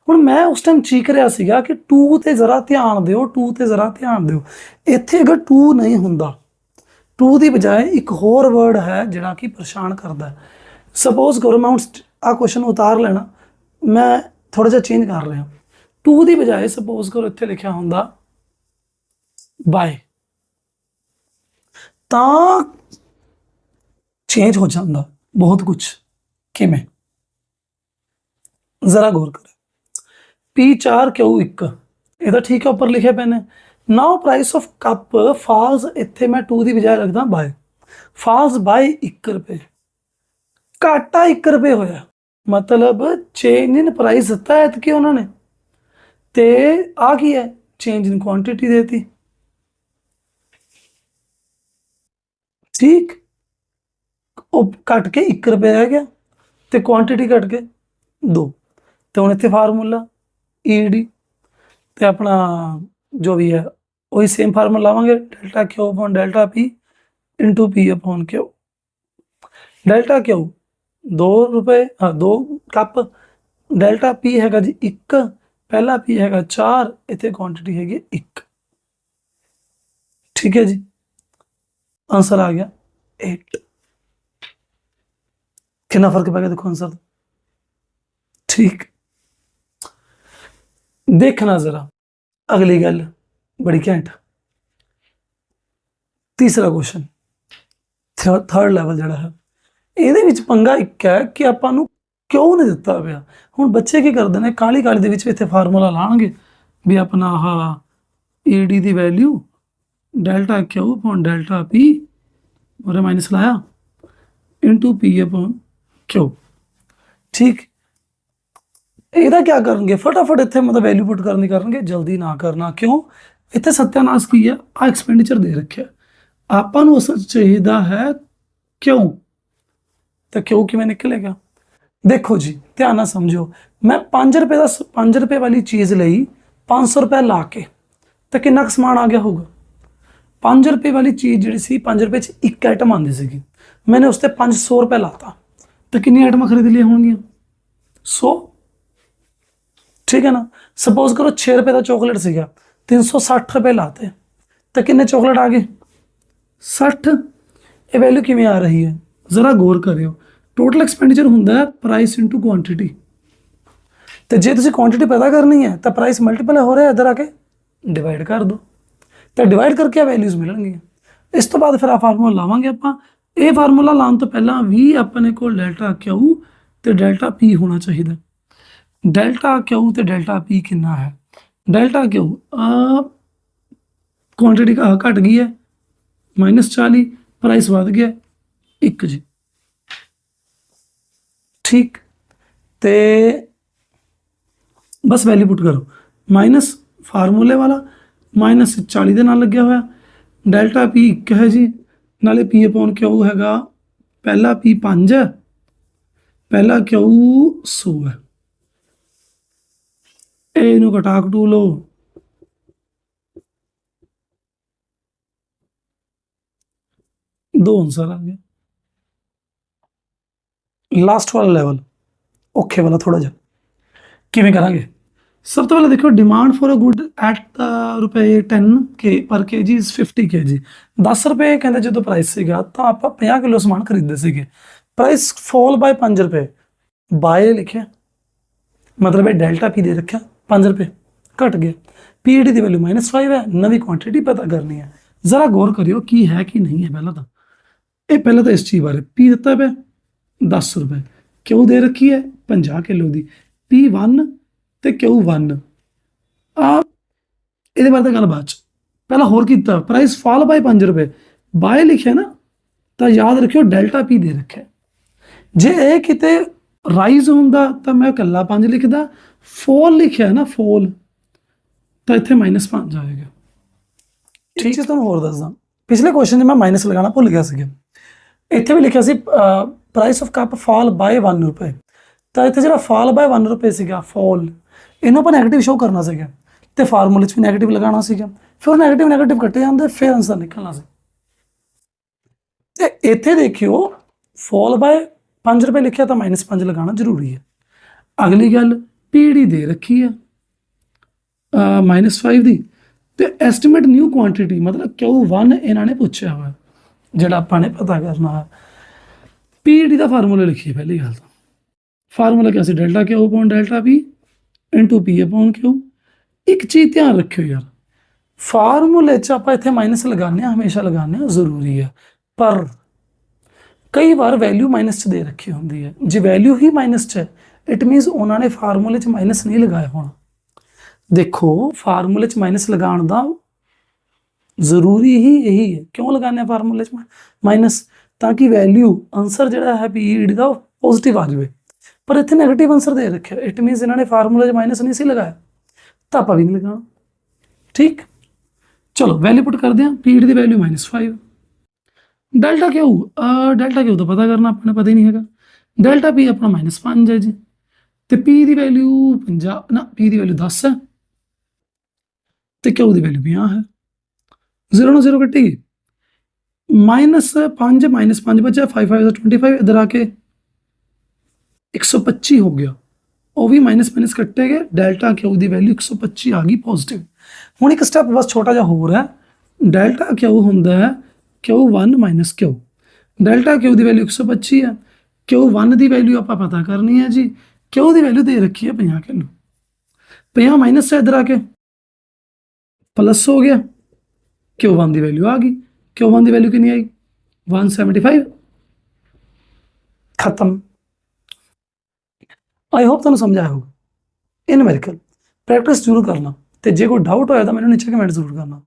ਹੁਣ ਮੈਂ ਉਸ ਟਾਈਮ ਚੀਕ ਰਿਹਾ ਸੀਗਾ ਕਿ 2 ਤੇ ਜ਼ਰਾ ਧਿਆਨ ਦਿਓ 2 ਤੇ ਜ਼ਰਾ ਧਿਆਨ ਦਿਓ। ਇੱਥੇ ਅਗਰ 2 ਨਹੀਂ ਹੁੰਦਾ 2 ਦੀ ਬਜਾਏ ਇੱਕ ਹੋਰ ਵਰਡ ਹੈ ਜਿਹੜਾ ਕਿ ਪਰੇਸ਼ਾਨ ਕਰਦਾ ਸਪੋਜ਼ ਕਰੋ ਮੈਂ ਆ ਕੁਐਸਚਨ ਉਤਾਰ ਲੈਣਾ। ਮੈਂ ਥੋੜਾ ਜਿਹਾ ਚੇਂਜ ਕਰ ਰਿਹਾ। ਟੂ ਦੀ ਬਜਾਏ ਸਪੋਜ਼ ਕਰੋ ਇੱਥੇ ਲਿਖਿਆ ਹੁੰਦਾ ਬਾਏ ਤਾਂ ਚੇਂਜ ਹੋ ਜਾਂਦਾ ਬਹੁਤ ਕੁਝ ਕਿਵੇਂ? ਜ਼ਰਾ ਗੌਰ ਕਰੋ। P4 Q1 ਇਹਦਾ ਠੀਕ ਹੈ, ਉੱਪਰ ਲਿਖਿਆ ਪੈਨ ਹੈ now price of cup falls ਇੱਥੇ ਮੈਂ 2 ਦੀ ਬਜਾਏ ਰੱਖਦਾ ਬਾਏ ਫਾਲਸ ਬਾਏ 1 ਰੁਪਏ। ਘਾਟਾ 1 ਰੁਪਏ ਹੋਇਆ। ਮਤਲਬ ਚੇਂਜ ਇਨ ਪ੍ਰਾਈਸ ਦਿੱਤਾ ਹੈ ਕਿ ਉਹਨਾਂ ਨੇ। ਤੇ ਆ ਕੀ ਹੈ? ਚੇਂਜ ਇਨ ਕੁਆਂਟੀਟੀ ਦੇਤੀ। ਠੀਕ? ਉਹ ਕੱਟ ਕੇ 1 ਰੁਪਏ ਰਹਿ ਗਿਆ ਤੇ ਕੁਆਂਟੀਟੀ ਘਟ ਕੇ 2 ਤੇ ਹੁਣ ਇੱਥੇ ਫਾਰਮੂਲਾ ਈਡੀ ਤੇ ਆਪਣਾ ਜੋ ਵੀ ਹੈ, ਉਹੀ ਸੇਮ ਫਾਰਮੂਲਾ ਲਾਵਾਂਗੇ। Delta Q upon delta P into P upon Q delta Q 2 ਰੁਪਏ ਹਾਂ 2 ਕੱਪ। ਡੈਲਟਾ ਪੀ ਹੈਗਾ ਜੀ 1 ਪਹਿਲਾ ਪੀ ਹੈਗਾ? 4 ਇੱਥੇ ਕੁਆਂਟੀਟੀ ਹੈਗੀ 1 ਠੀਕ ਹੈ ਜੀ? ਆਨਸਰ ਆ ਗਿਆ 8 ਕਿੰਨਾ ਫ਼ਰਕ ਪੈ ਗਿਆ? ਦੇਖੋ ਆਨਸਰ ਠੀਕ। ਦੇਖਣਾ ਜ਼ਰਾ। ਅਗਲੀ ਗੱਲ ਬੜੀ ਘੈਂਟ। ਤੀਸਰਾ ਕੁਐਸਚਨ ਥਰਡ ਲੈਵਲ ਜਿਹੜਾ ਹੈ। ਇਹਦੇ ਵਿੱਚ ਪੰਗਾ ਇੱਕ ਹੈ ਕਿ ਆਪਾਂ ਨੂੰ ਕਿਉਂ ਨਹੀਂ ਦਿੱਤਾ ਪਿਆ? ਹੁਣ ਬੱਚੇ ਕੀ ਕਰਦੇ ਨੇ? ਕਾਲੀ ਕਾਲੀ ਦੇ ਵਿੱਚ ਇੱਥੇ ਫਾਰਮੂਲਾ ਲਾਣਗੇ ਵੀ ਆਪਣਾ ਆਹ ਈਡੀ ਦੀ value delta Q upon delta P ਉਹਰੇ minus ਲਾਇਆ ਇਨਟੂ ਪੀ ਅਪਨ ਕਿਊ ਠੀਕ। ਇਹਦਾ ਕੀ ਕਰਨਗੇ? ਫਟਾਫਟ ਇੱਥੇ ਮਤਲਬ ਵੈਲਿਊ ਪੁੱਟ ਕਰਨੀ ਕਰਨਗੇ, ਜਲਦੀ ਨਾ ਕਰਨਾ। ਕਿਉਂ? ਇੱਥੇ ਸਤਿਆਨਾਸ਼ ਕੀ ਹੈ ਆ ਐਕਸਪੈਂਡੀਚਰ ਦੇ ਰੱਖਿਆ। ਆਪਾਂ ਨੂੰ ਅਸਲ ਚਾਹੀਦਾ ਹੈ ਕਿਉਂ? ਤਾਂ ਕਿਉਂ ਕਿਵੇਂ ਨਿਕਲੇਗਾ? ਦੇਖੋ ਜੀ, ਧਿਆਨ ਨਾਲ ਸਮਝੋ। ਮੈਂ 5 ਰੁਪਏ ਦਾ 5 ਰੁਪਏ ਵਾਲੀ ਚੀਜ਼ ਲਈ 500 ਰੁਪਏ ਲਾ ਕੇ, ਤਾਂ ਕਿੰਨਾ ਕੁ ਸਮਾਨ ਆ ਗਿਆ ਹੋਊਗਾ? 5 ਰੁਪਏ ਵਾਲੀ ਚੀਜ਼ ਜਿਹੜੀ ਸੀ 5 ਰੁਪਏ 'ਚ ਇੱਕ ਆਈਟਮ ਆਉਂਦੀ ਸੀਗੀ। ਮੈਨੇ ਉਸ ਤੇ 500 ਰੁਪਏ ਲਾਤਾ। ਤਾਂ ਕਿੰਨੀ ਆਈਟਮਾਂ ਖਰੀਦ ਲਈਆਂ ਹੋਣਗੀਆਂ? 100 ਠੀਕ ਹੈ ਨਾ? ਸਪੋਜ਼ ਕਰੋ 6 ਰੁਪਏ ਦਾ ਚਾਕਲੇਟ ਸੀਗਾ 360 ਰੁਪਏ ਲਾਤੇ। ਤਾਂ ਕਿੰਨੇ ਚਾਕਲੇਟ ਆ ਗਏ? 60 ਇਹ ਵੈਲਿਊ ਕਿਵੇਂ ਆ ਰਹੀ ਹੈ? ਜ਼ਰਾ ਗੌਰ ਕਰਿਓ। ਟੋਟਲ ਐਕਸਪੈਂਡੀਚਰ ਹੁੰਦਾ ਪ੍ਰਾਈਸ ਇਨਟੂ ਕੁਆਂਟੀਟੀ ਤੇ ਜੇ ਤੁਸੀਂ ਕੁਆਂਟੀਟੀ ਪਤਾ ਕਰਨੀ ਹੈ, ਤਾਂ ਪ੍ਰਾਈਸ ਮਲਟੀਪਲ ਹੋ ਰਿਹਾ ਇੱਧਰ ਆ ਕੇ ਡਿਵਾਈਡ ਕਰ ਦਿਓ। ਤਾਂ ਡਿਵਾਈਡ ਕਰਕੇ ਆ ਵੈਲਿਊਜ਼ ਮਿਲਣਗੀਆਂ। ਇਸ ਤੋਂ ਬਾਅਦ ਫਿਰ ਆ ਫਾਰਮੂਲਾ ਲਾਵਾਂਗੇ ਆਪਾਂ। ਇਹ ਫਾਰਮੂਲਾ ਲਾਉਣ ਤੋਂ ਪਹਿਲਾਂ ਵੀ ਆਪਣੇ ਕੋਲ ਡੈਲਟਾ ਕਿਊ ਤੇ ਡੈਲਟਾ ਪੀ ਹੋਣਾ ਚਾਹੀਦਾ। ਡੈਲਟਾ ਕਿਊ ਤੇ ਡੈਲਟਾ ਪੀ ਕਿੰਨਾ ਹੈ? ਡੈਲਟਾ ਕਿਊ ਆ ਕੁਆਂਟੀਟੀ ਘਟ ਗਈ ਹੈ। -40 ਪ੍ਰਾਈਸ ਵਧ ਗਿਆ। 1 ਜੀ। ਠੀਕ। ਤੇ ਬਸ ਵੈਲਿਊ ਪੁੱਟ ਕਰੋ। ਮਾਈਨਸ ਫਾਰਮੂਲੇ ਵਾਲਾ ਮਾਈਨਸ 40 ਦੇ ਨਾਲ ਲੱਗਿਆ ਹੋਇਆ। ਡੈਲਟਾ ਪੀ 1 ਹੈ ਜੀ। ਨਾਲੇ ਪੀ ਅਪੋਨ ਕਿਊ ਹੈਗਾ? ਪਹਿਲਾ ਪੀ 5 ਹੈ। ਪਹਿਲਾ ਕਿਊ 100 ਹੈ। ਇਹ ਨੂੰ ਘਟਾ ਘਟੂ ਲਓ। ਦੋ ਆਨਸਰ ਆ ਗਏ। ਲਾਸਟ ਵਾਲਾ ਲੈਵਲ ਔਖੇ ਵਾਲਾ ਥੋੜਾ ਜਿਹਾ। ਕਿਵੇਂ ਕਰਾਂਗੇ? ਸਭ ਤੋਂ ਪਹਿਲਾਂ ਦੇਖੋ demand for a good at ਦਾ ਰੁਪਏ 10 ਕੇ ਪਰ ਕੇਜੀ ਇਜ਼ 50 ਕੇਜੀ 10 ਰੁਪਏ ਕਹਿੰਦੇ ਜਦੋਂ ਪ੍ਰਾਈਸ ਸੀਗਾ, ਤਾਂ ਆਪਾਂ 50 ਕਿਲੋ ਸਮਾਨ ਖਰੀਦਦੇ ਸੀਗੇ। ਪ੍ਰਾਈਸ ਫਾਲ ਬਾਈ 5 ਰੁਪਏ। ਬਾਏ ਲਿਖਿਆ। ਮਤਲਬ ਇਹ ਡੈਲਟਾ ਪੀ ਦੇ ਰੱਖਿਆ 5 ਰੁਪਏ। ਘਟ ਗਿਆ। ਪੀਡੀ ਦੀ ਵੈਲਿਊ -5 ਹੈ। ਨਵੀਂ ਕੁਆਂਟੀਟੀ ਪਤਾ ਕਰਨੀ ਹੈ। ਜ਼ਰਾ ਗੌਰ ਕਰਿਓ ਕੀ ਹੈ, ਕੀ ਨਹੀਂ ਹੈ ਪਹਿਲਾਂ ਤਾਂ। ਇਹ ਪਹਿਲਾਂ ਤਾਂ ਇਸ ਚੀਜ਼ ਬਾਰੇ ਪੀ ਦਿੱਤਾ ਪਿਆ। 10 ਰੁਪਏ। ਕਿਉਂ ਦੇ ਰੱਖੀ ਹੈ? 50 ਕਿਲੋ ਦੀ। P1 ਤੇ Q1 ਆ ਇਹਦੇ ਬਾਰੇ ਤਾਂ ਗੱਲ ਬਾਅਦ ਚ। ਪਹਿਲਾਂ ਹੋਰ ਕੀਤਾ। ਪ੍ਰਾਈਸ ਫਾਲ ਬਾਈ 5 ਰੁਪਏ। ਬਾਏ ਲਿਖਿਆ ਨਾ ਤਾਂ ਯਾਦ ਰੱਖਿਓ ਡੈਲਟਾ P ਦੇ ਰੱਖਿਆ। ਜੇ ਇਹ ਕਿਤੇ ਰਾਈਜ਼ ਹੁੰਦਾ ਤਾਂ ਮੈਂ ਇਕੱਲਾ 5 ਲਿਖਦਾ। ਫਾਲ ਲਿਖਿਆ ਨਾ ਫਾਲ ਤਾਂ ਇੱਥੇ -5 ਆਏਗਾ। ਠੀਕ। ਹੈ ਤੁਹਾਨੂੰ ਹੋਰ ਦੱਸਦਾ। ਪਿਛਲੇ ਕੁਐਸਚਨ 'ਚ ਮੈਂ ਮਾਈਨਸ ਲਗਾਉਣਾ ਭੁੱਲ ਗਿਆ ਸੀਗਾ। ਇੱਥੇ ਵੀ ਲਿਖਿਆ ਸੀ price of cup fall by 1 ਰੁਪਏ। ਤਾਂ ਇੱਥੇ ਜਿਹੜਾ ਫਾਲ ਬਾਏ 1 ਰੁਪਏ ਸੀਗਾ ਫਾਲ ਇਹਨੂੰ ਆਪਾਂ ਨੈਗੇਟਿਵ ਸ਼ੋ ਕਰਨਾ ਸੀਗਾ। ਤੇ ਫਾਰਮੂਲੇ 'ਚ ਵੀ ਨੈਗੇਟਿਵ ਲਗਾਉਣਾ ਸੀਗਾ। ਫਿਰ ਨੈਗੇਟਿਵ ਨੈਗੇਟਿਵ ਕੱਟੇ ਜਾਂਦੇ, ਫਿਰ ਆਨਸਰ ਨਿਕਲਣਾ ਸੀ। ਤੇ ਇੱਥੇ ਦੇਖਿਓ ਫਾਲ ਬਾਏ 5 ਰੁਪਏ ਲਿਖਿਆ ਤਾਂ -5 ਲਗਾਉਣਾ ਜ਼ਰੂਰੀ ਹੈ। ਅਗਲੀ ਗੱਲ, ਪੀੜੀ ਦੇ ਰੱਖੀ ਹੈ। -5 ਦੀ। ਤੇ ਐਸਟੀਮੇਟ ਨਿਊ ਕੁਆਂਟੀਟੀ ਮਤਲਬ ਕਿਉਂ Q1 ਇਹਨਾਂ ਨੇ ਪੁੱਛਿਆ ਹੋਇਆ ਜਿਹੜਾ ਆਪਾਂ ਨੇ ਪਤਾ ਕਰਨਾ ਹੈ। ਪੀਡੀ ਦਾ ਫਾਰਮੂਲਾ ਲਿਖੀਏ ਪਹਿਲੀ ਗੱਲ ਤਾਂ। ਫਾਰਮੂਲਾ ਕਿਆ ਸੀ? Delta Q upon delta P into P upon Q ਇੱਕ ਚੀਜ਼ ਧਿਆਨ ਰੱਖਿਓ ਯਾਰ। ਫਾਰਮੂਲੇ 'ਚ ਆਪਾਂ ਇੱਥੇ ਮਾਈਨਸ ਲਗਾਉਂਦੇ ਹਾਂ, ਹਮੇਸ਼ਾ ਲਗਾਉਂਦੇ ਹਾਂ, ਜ਼ਰੂਰੀ ਹੈ। ਪਰ ਕਈ ਵਾਰ ਵੈਲਿਊ ਮਾਈਨਸ 'ਚ ਦੇ ਰੱਖੀ ਹੁੰਦੀ ਹੈ। ਜੇ ਵੈਲਿਊ ਹੀ ਮਾਈਨਸ 'ਚ ਹੈ ਇਟ ਮੀਨਸ ਉਹਨਾਂ ਨੇ ਫਾਰਮੂਲੇ 'ਚ ਮਾਈਨਸ ਨਹੀਂ ਲਗਾਇਆ ਹੋਣਾ। ਦੇਖੋ, ਫਾਰਮੂਲੇ 'ਚ ਮਾਈਨਸ ਲਗਾਉਣ ਦਾ ਜ਼ਰੂਰੀ ਹੀ ਇਹੀ ਹੈ। ਕਿਉਂ ਲਗਾਉਂਦੇ ਆ ਫਾਰਮੂਲੇ 'ਚ ਮਾਈਨਸ ਤਾਂ ਕਿ ਵੈਲਿਊ ਆਨਸਰ ਜਿਹੜਾ ਹੈ ਪੀ ਪੀਈਡੀ ਦਾ ਪੋਜ਼ਿਟਿਵ ਆ ਜਾਵੇ। ਪਰ ਇੱਥੇ 네ਗੇਟਿਵ ਆਨਸਰ ਦੇ ਰੱਖਿਆ। ਇਟ ਮੀਨਸ ਇਹਨਾਂ ਨੇ ਫਾਰਮੂਲੇ 'ਚ ਮਾਈਨਸ ਨਹੀਂ ਸੀ ਲਗਾਇਆ। ਤਾਂ ਆਪਾਂ ਵੀ ਨਹੀਂ ਲਗਾਉਣਾ। ਠੀਕ? ਚਲੋ ਵੈਲਿਊ ਪੁੱਟ ਕਰਦੇ ਹਾਂ। ਪੀ ਪੀਈਡੀ ਦੀ value -5 delta Q? Delta Q ਤਾਂ ਪਤਾ ਕਰਨਾ, ਆਪਾਂ ਨੂੰ ਪਤਾ ਹੀ ਨਹੀਂ ਹੈਗਾ। ਡੈਲਟਾ ਪੀ ਆਪਣਾ -5 ਹੈ ਜੀ। ਤੇ ਪੀ ਦੀ ਵੈਲਿਊ 50 ਨਾ ਪੀ ਦੀ ਵੈਲਿਊ 10 ਹੈ। ਤੇ ਕਿਉਂ ਦੀ ਵੈਲਿਊ 50 ਹੈ? 0 ਨਾਲ 0 ਕੱਟੇਗੀ -5 -5 ਬਚਿਆ 5 5 25 ਇਧਰ ਆ ਕੇ 125 ਹੋ ਗਿਆ ਉਹ ਵੀ ਮਾਈਨਸ ਮਾਈਨਸ ਕੱਟੇ ਗਏ ਡੈਲਟਾ ਕਿਊ ਦੀ ਵੈਲਿਊ 125 ਆ ਗਈ ਪੋਜ਼ਿਟਿਵ ਹੁਣ ਇੱਕ ਸਟੈਪ ਬਸ ਛੋਟਾ ਜਿਹਾ ਹੋਰ ਹੈ ਡੈਲਟਾ ਕਿਊ ਹੁੰਦਾ ਹੈ Q1 minus Q delta Q ਦੀ ਵੈਲਿਊ 125 ਹੈ Q1 ਦੀ ਵੈਲਿਊ ਆਪਾਂ ਪਤਾ ਕਰਨੀ ਹੈ ਜੀ ਕਿਊ ਦੀ ਵੈਲਿਊ ਦੇ ਰੱਖੀ ਹੈ 50 ਕਿਲੋ 50 ਮਾਈਨਸ ਹੈ ਇਧਰ ਆ ਕੇ ਪਲੱਸ ਹੋ ਗਿਆ Q1 ਦੀ ਵੈਲਿਊ ਆ ਗਈ Q1 ਦੀ ਵੈਲਿਊ ਕਿੰਨੀ ਆਈ? 175 ਖਤਮ। ਆਈ ਹੋਪ ਤੁਹਾਨੂੰ ਸਮਝ ਆਇਆ ਹੋਊਗਾ ਇਨ ਮੈਰੀਕਲ ਪ੍ਰੈਕਟਿਸ ਜ਼ਰੂਰ ਕਰਨਾ। ਤੇ ਜੇ ਕੋਈ ਡਾਊਟ ਹੋਇਆ ਤਾਂ ਮੈਨੂੰ ਨੀਚੇ ਕਮੈਂਟ ਜ਼ਰੂਰ ਕਰਨਾ।